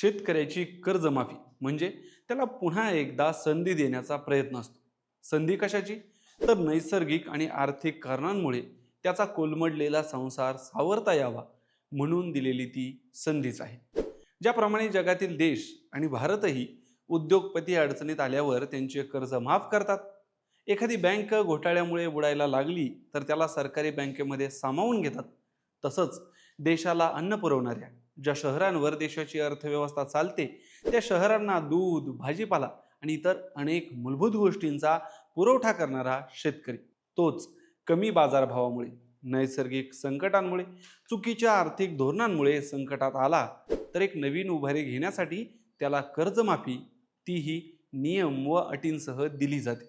शेतकऱ्याची कर्जमाफी. म्हणजे त्याला पुन्हा एकदा संधी देण्याचा प्रयत्न असतो. संधी कशाची? तर नैसर्गिक आणि आर्थिक कारणांमुळे त्याचा कोलमडलेला संसार सावरता यावा म्हणून दिलेली ती संधीच आहे. ज्याप्रमाणे जगातील देश आणि भारतही उद्योगपती अडचणीत आल्यावर त्यांचे कर्ज माफ करतात. एखादी बँक घोटाळ्यामुळे बुडायला लागली तर त्याला सरकारी बँकेमध्ये सामावून घेतात. तसंच देशाला अन्न पुरवणाऱ्या ज्या शहरांवर देशाची अर्थव्यवस्था चालते त्या शहरांना दूध भाजीपाला आणि इतर अनेक मूलभूत गोष्टींचा पुरवठा करणारा शेतकरी तोच कमी बाजारभावामुळे नैसर्गिक संकटांमुळे चुकीच्या आर्थिक धोरणांमुळे संकटात आला तर एक नवीन उभारी घेण्यासाठी त्याला कर्जमाफी तीही नियम व अटींसह दिली जाते.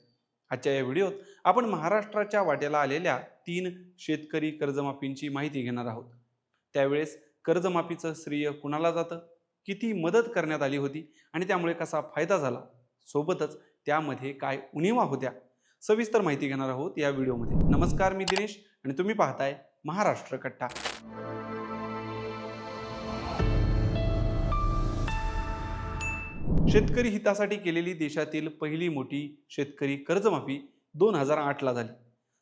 आजच्या या व्हिडिओत आपण महाराष्ट्राच्या वाट्याला आलेल्या तीन शेतकरी कर्जमाफींची माहिती घेणार आहोत. त्यावेळेस कर्जमाफीचं श्रेय कुणाला जातं? किती मदत करण्यात आली होती? आणि त्यामुळे कसा फायदा झाला? सोबतच त्यामध्ये काय उणीवा होत्या? सविस्तर माहिती घेणार आहोत या व्हिडिओमध्ये. नमस्कार मी दिनेश आणि तुम्ही पाहताय महाराष्ट्र कट्टा. शेतकरी हितासाठी केलेली देशातील पहिली मोठी शेतकरी कर्जमाफी दोन हजार आठला झाली.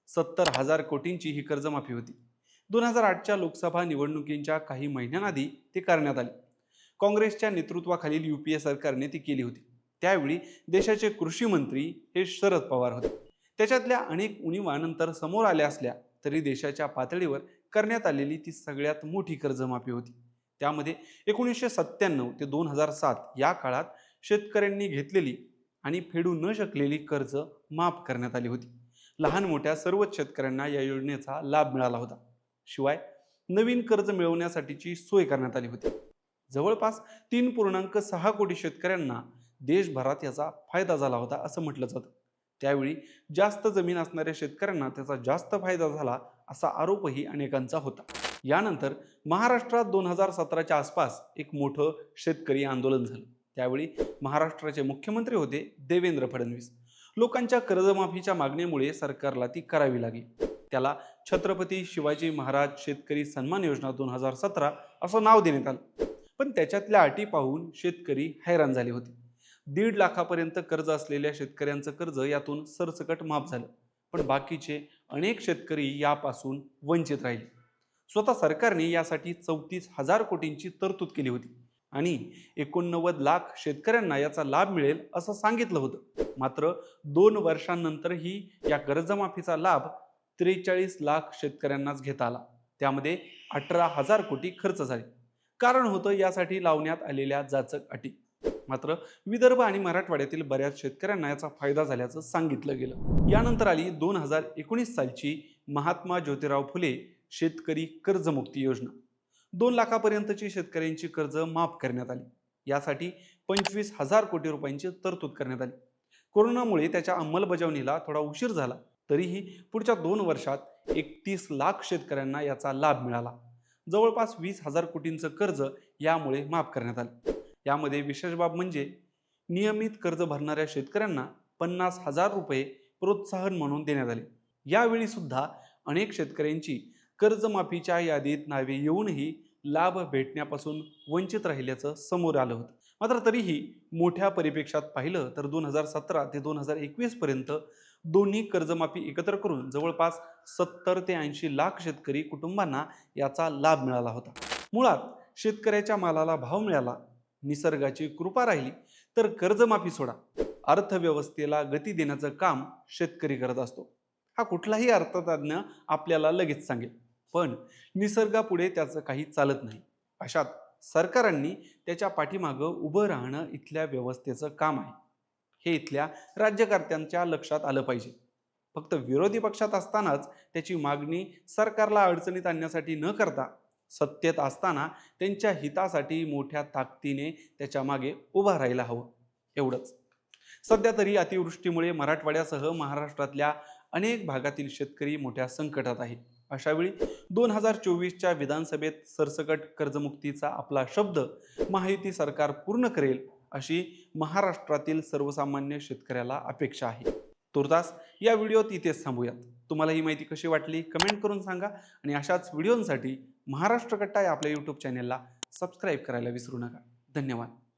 सत्तर हजार कोटींची ही कर्जमाफी होती. दोन हजार आठच्या लोकसभा निवडणुकींच्या काही महिन्यांआधी ती करण्यात आली. काँग्रेसच्या नेतृत्वाखालील यू पी ए सरकारने ती केली होती. त्यावेळी देशाचे कृषी मंत्री हे शरद पवार होते. त्याच्यातल्या अनेक उणीवानंतर समोर आल्या असल्या तरी देशाच्या पातळीवर करण्यात आलेली ती सगळ्यात मोठी कर्जमाफी होती. त्यामध्ये एकोणीसशे सत्त्याण्णव ते दोन हजार सात या काळात शेतकऱ्यांनी घेतलेली आणि फेडू न शकलेली कर्ज माफ करण्यात आली होती. लहान मोठ्या सर्वच शेतकऱ्यांना या योजनेचा लाभ मिळाला होता. शिवाय नवीन कर्ज मिळवण्यासाठीची सोय करण्यात आली होती. जवळपास तीन पूर्णांक सहा कोटी शेतकऱ्यांना देशभरात याचा फायदा झाला होता असं म्हटलं जातं. त्यावेळी जास्त जमीन असणाऱ्या शेतकऱ्यांना त्याचा जास्त फायदा झाला असा आरोपही अनेकांचा होता. यानंतर महाराष्ट्रात दोन हजार सतराच्या आसपास एक मोठं शेतकरी आंदोलन झालं. त्यावेळी महाराष्ट्राचे मुख्यमंत्री होते देवेंद्र फडणवीस. लोकांच्या कर्जमाफीच्या मागणीमुळे सरकारला ती करावी लागली. त्याला छत्रपती शिवाजी महाराज शेतकरी सन्मान योजना दोन हजार सतरा असं नाव देण्यात आलं. पण त्याच्यातल्या अटी पाहून शेतकरी हैराण झाले होते. दीड लाखापर्यंत कर्ज असलेल्या शेतकऱ्यांचं कर्ज यातून सरसकट माफ झालं. पण बाकीचे अनेक शेतकरी यापासून वंचित राहिले. स्वतः सरकारने यासाठी चौतीस हजार कोटींची तरतूद केली होती आणि एकोणनव्वद लाख शेतकऱ्यांना याचा लाभ मिळेल असं सांगितलं होतं. मात्र दोन वर्षांनंतरही या कर्जमाफीचा लाभ त्रेचाळीस लाख शेतकऱ्यांनाच घेता आला. त्यामध्ये अठरा हजार कोटी खर्च झाले. कारण होतं यासाठी लावण्यात आलेल्या जाचक अटी. मात्र विदर्भ आणि मराठवाड्यातील बऱ्याच शेतकऱ्यांना याचा फायदा झाल्याचं सांगितलं गेलं. यानंतर आली दोन हजार एकोणीस सालची महात्मा ज्योतिराव फुले शेतकरी कर्जमुक्ती योजना. दोन लाखापर्यंतची शेतकऱ्यांची कर्ज माफ करण्यात आली. यासाठी पंचवीस हजार कोटी रुपयांची तरतूद करण्यात आली. कोरोनामुळे त्याच्या अंमलबजावणीला थोडा उशीर झाला. तरीही पुढच्या दोन वर्षात एकतीस लाख शेतकऱ्यांना याचा लाभ मिळाला. जवळपास वीस हजार कोटींचं कर्ज यामुळे माफ करण्यात आलं. यामध्ये विशेष बाब म्हणजे नियमित कर्ज भरणाऱ्या शेतकऱ्यांना पन्नास हजार रुपये प्रोत्साहन म्हणून देण्यात आले. यावेळी सुद्धा अनेक शेतकऱ्यांची कर्जमाफीच्या यादीत नावे येऊनही लाभ भेटण्यापासून वंचित राहिल्याचं समोर आलं होतं. मात्र तरीही मोठ्या परिपेक्षात पाहिलं तर दोन हजार सतरा ते दोन हजार एकवीसपर्यंत दोन्ही कर्जमाफी एकत्र करून जवळपास सत्तर ते ऐंशी लाख शेतकरी कुटुंबांना याचा लाभ मिळाला होता. मुळात शेतकऱ्याच्या मालाला भाव मिळाला निसर्गाची कृपा राहिली तर कर्जमाफी सोडा. अर्थव्यवस्थेला गती देण्याचं काम शेतकरी करत असतो. हा कुठलाही अर्थतज्ञ आपल्याला लगेच सांगेल पण निसर्गापुढे त्याचं काही चालत नाही. अशात सरकारांनी त्याच्या पाठीमागं उभं राहणं इथल्या व्यवस्थेचं काम आहे. हे इथल्या राज्यकर्त्यांच्या लक्षात आलं पाहिजे. फक्त विरोधी पक्षात असतानाच त्याची मागणी सरकारला अडचणीत आणण्यासाठी न करता सत्तेत असताना त्यांच्या हितासाठी मोठ्या ताकदीने त्याच्यामागे उभा राहायला हवं एवढंच. सध्या तरी अतिवृष्टीमुळे मराठवाड्यासह महाराष्ट्रातल्या अनेक भागातील शेतकरी मोठ्या संकटात आहे अशावेळी दोन हजार चोवीसच्या विधानसभेत सरसकट कर्जमुक्तीचा आपला शब्द महायुती सरकार पूर्ण करेल अशी महाराष्ट्रातील सर्वसामान्य शेतकऱ्याला अपेक्षा आहे. तुर्तास या व्हिडिओत इथेच थांबूयात. तुम्हाला ही माहिती कशी वाटली कमेंट करून सांगा आणि अशाच व्हिडिओंसाठी महाराष्ट्र कट्टा या आपल्या यूट्यूब चॅनेलला सबस्क्राईब करायला विसरू नका. धन्यवाद.